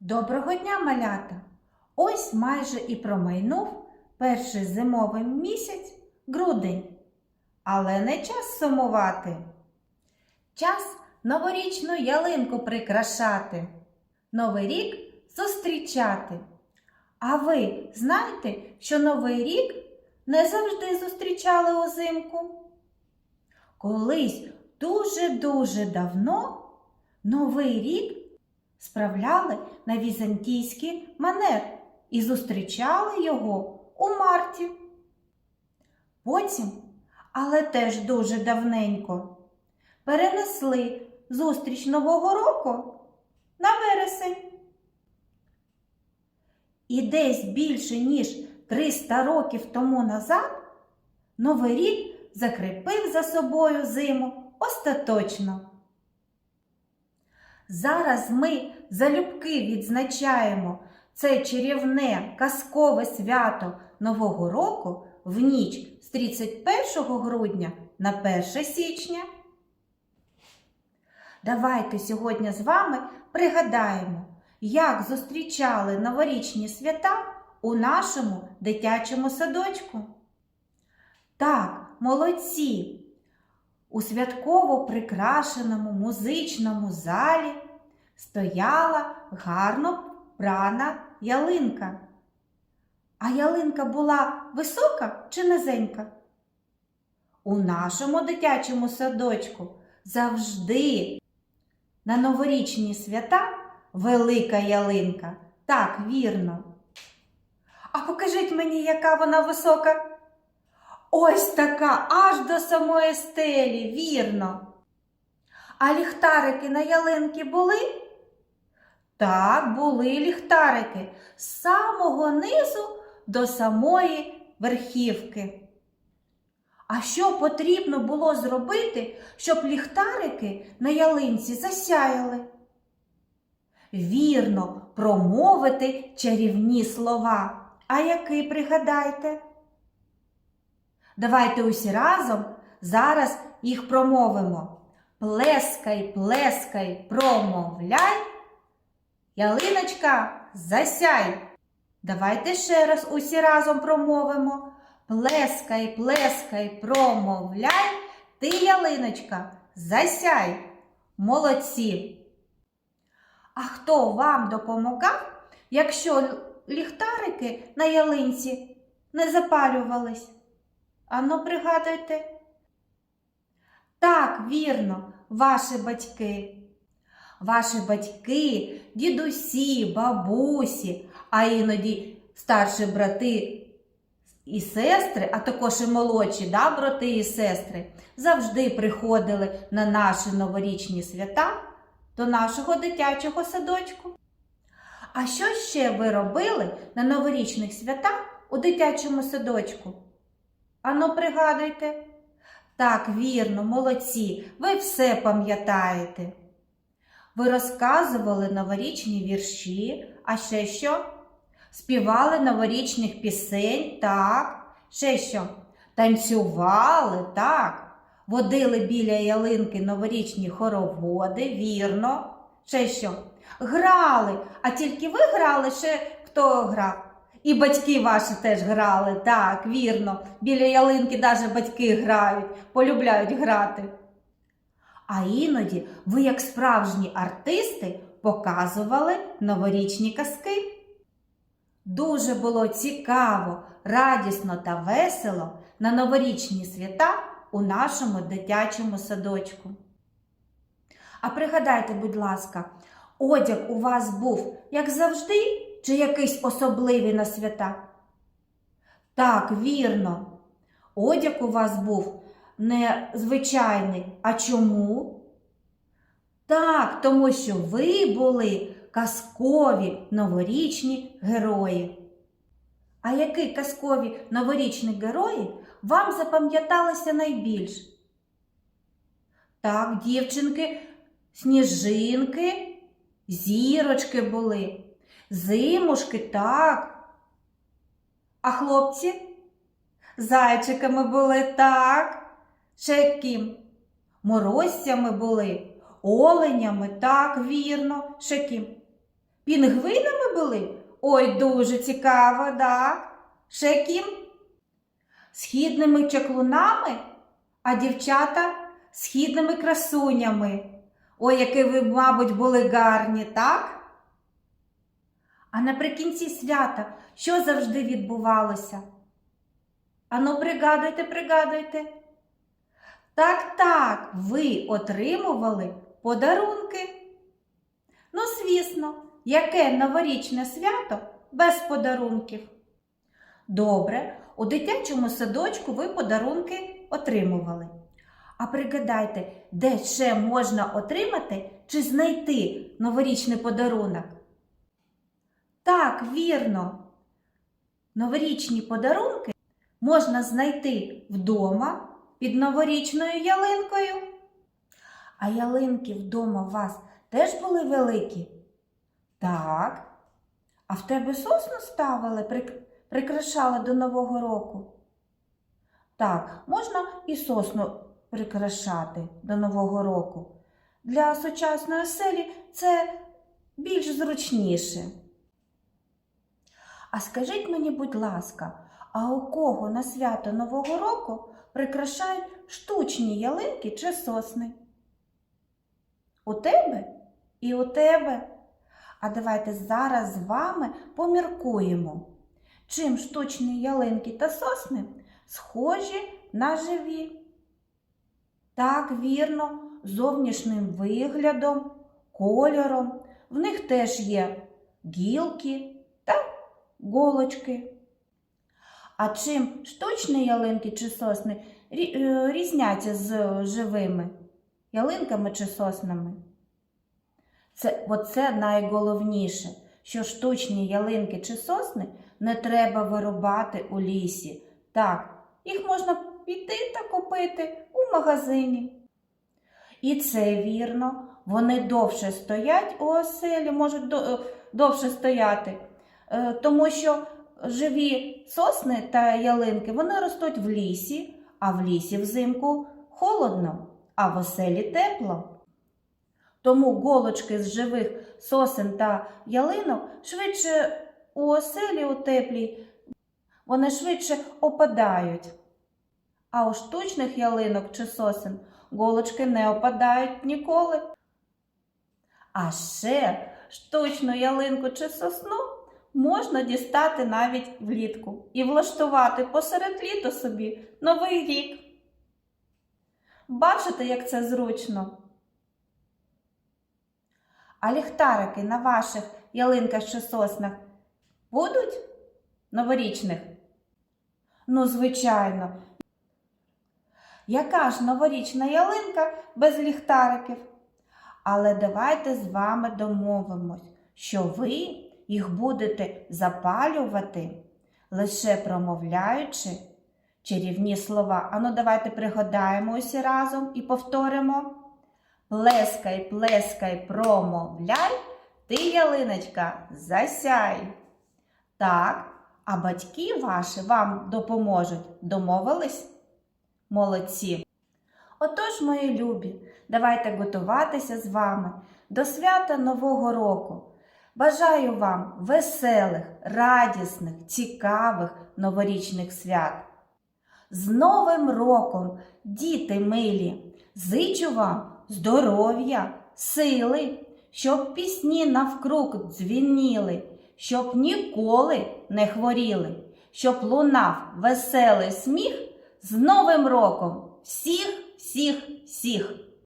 Доброго дня, малята! Ось майже і промайнув перший зимовий місяць грудень. Але не час сумувати. Час новорічну ялинку прикрашати, Новий рік зустрічати. А ви знаєте, що Новий рік не завжди зустрічали узимку? Колись дуже-дуже давно Новий рік справляли на візантійський манер і зустрічали його у марті. Потім, але теж дуже давненько, перенесли зустріч Нового року на вересень. І десь більше ніж 300 років тому назад Новий рік закріпив за собою зиму остаточно. Зараз ми залюбки відзначаємо це чарівне казкове свято Нового року в ніч з 31 грудня на 1 січня. Давайте сьогодні з вами пригадаємо, як зустрічали новорічні свята у нашому дитячому садочку. Так, молодці! У святково прикрашеному музичному залі стояла гарно прана ялинка. А ялинка була висока чи низенька? У нашому дитячому садочку завжди на новорічні свята велика ялинка. Так, вірно. А покажіть мені, яка вона висока. Ось така аж до самої стелі, вірно. А ліхтарики на ялинки були? Так, були ліхтарики з самого низу до самої верхівки. А що потрібно було зробити, щоб ліхтарики на ялинці засяяли? Вірно, промовити чарівні слова. А які пригадайте? Давайте усі разом зараз їх промовимо. Плескай, плескай, промовляй. Ялиночка, засяй. Давайте ще раз усі разом промовимо. Плескай, плескай, промовляй. Ти, ялиночка, засяй. Молодці. А хто вам допомагав, якщо ліхтарики на ялинці не запалювались? Ану, пригадуйте. Так, вірно, ваші батьки. Ваші батьки, дідусі, бабусі, а іноді старші брати і сестри, а також і молодші да, брати і сестри, завжди приходили на наші новорічні свята до нашого дитячого садочку. А що ще ви робили на новорічних святах у дитячому садочку? Ану, пригадуйте. Так, вірно, молодці, ви все пам'ятаєте. Ви розказували новорічні вірші, а ще що? Співали новорічних пісень, так. Ще що? Танцювали, так. Водили біля ялинки новорічні хороводи, вірно. Ще що? Грали, а тільки ви грали, ще хто грав? І батьки ваші теж грали, так, вірно. Біля ялинки навіть батьки грають, полюбляють грати. А іноді ви, як справжні артисти, показували новорічні казки. Дуже було цікаво, радісно та весело на новорічні свята у нашому дитячому садочку. А пригадайте, будь ласка, одяг у вас був, як завжди, чи якийсь особливий на свята? Так, вірно. Одяг у вас був не звичайний. А чому? Так, тому що ви були казкові новорічні герої. А які казкові новорічні герої вам запам'яталися найбільш? Так, дівчинки, сніжинки, зірочки були. Зимушки, так. А хлопці? Зайчиками були так. Ще ким? Морозцями були, оленями, так, вірно, ще ким? Пінгвинами були? Ой, дуже цікаво, так? Ще ким? Східними чаклунами, а дівчата східними красунями. Ой, які ви, мабуть, були гарні, так? А наприкінці свята що завжди відбувалося? Ану, пригадуйте, пригадуйте. Так, так, ви отримували подарунки. Ну, звісно, яке новорічне свято без подарунків? Добре, у дитячому садочку ви подарунки отримували. А пригадайте, де ще можна отримати чи знайти новорічний подарунок? Так, вірно. Новорічні подарунки можна знайти вдома під новорічною ялинкою. А ялинки вдома у вас теж були великі? Так. А в тебе сосну ставили, прикрашали до Нового року? Так, можна і сосну прикрашати до Нового року. Для сучасної оселі це більш зручніше. А скажіть мені, будь ласка, а у кого на свято Нового року прикрашають штучні ялинки чи сосни? У тебе і у тебе. А давайте зараз з вами поміркуємо, чим штучні ялинки та сосни схожі на живі. Так, вірно, зовнішнім виглядом, кольором. В них теж є гілки голочки. А чим штучні ялинки чи сосни е, різняться з живими ялинками чи соснами? Це, оце найголовніше, що штучні ялинки чи сосни не треба вирубати у лісі. Так, їх можна піти та купити у магазині. І це вірно, вони довше стоять у оселі, можуть е, довше стояти, тому що живі сосни та ялинки вони ростуть в лісі, а в лісі взимку холодно, а в оселі тепло. Тому голочки з живих сосен та ялинок швидше у оселі у теплій, вони швидше опадають. А у штучних ялинок чи сосен голочки не опадають ніколи. А ще штучну ялинку чи сосну можна дістати навіть влітку і влаштувати посеред літа собі новий рік. Бачите, як це зручно? А ліхтарики на ваших ялинках чи соснах будуть новорічних? Ну, звичайно. Яка ж новорічна ялинка без ліхтариків? Але давайте з вами домовимось, що ви їх будете запалювати, лише промовляючи чарівні слова. Ану, давайте пригадаємо усі разом і повторимо. Плескай, плескай, промовляй, ти, ялиночка, засяй. Так, а батьки ваші вам допоможуть. Домовились? Молодці. Отож, мої любі, давайте готуватися з вами до свята Нового року. Бажаю вам веселих, радісних, цікавих новорічних свят. З Новим роком, діти милі, зичу вам здоров'я, сили, щоб пісні навкруг дзвініли, щоб ніколи не хворіли, щоб лунав веселий сміх з Новим роком всіх, всіх, всіх!